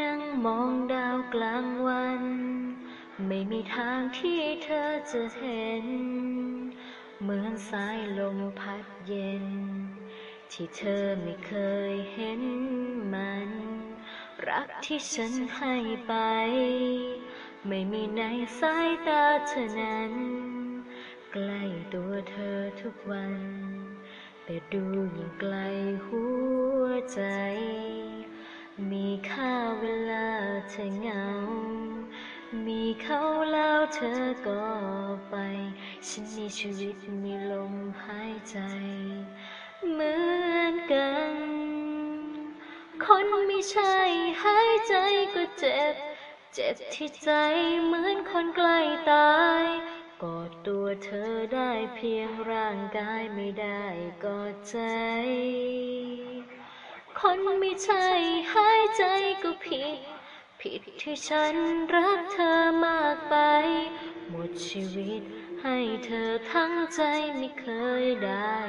นั่งมองดาวกลางวัน ไม่มีทางที่เธอจะเห็น เหมือนสายลมพัดเย็น ที่เธอไม่เคยเห็นมัน รักที่ฉันให้ไป ไม่มีในสายตาเธอนั้น ใกล้ตัวเธอทุกวัน แต่ดูยิ่งไกลหัวใจ เธอเหงา มีเขาแล้วเธอก็ไป ฉันมีชีวิตมีลมหายใจ เหมือนกัน คนไม่ใช่หายใจก็เจ็บ เจ็บที่ใจเหมือนคนใกล้ตายกอดตัวเธอได้เพียงร่างกายไม่ได้กอดใจ คนไม่ใช่หายใจก็ ผิดที่ฉันรักเธอมากไป หมดชีวิตให้เธอทั้งใจไม่เคยได้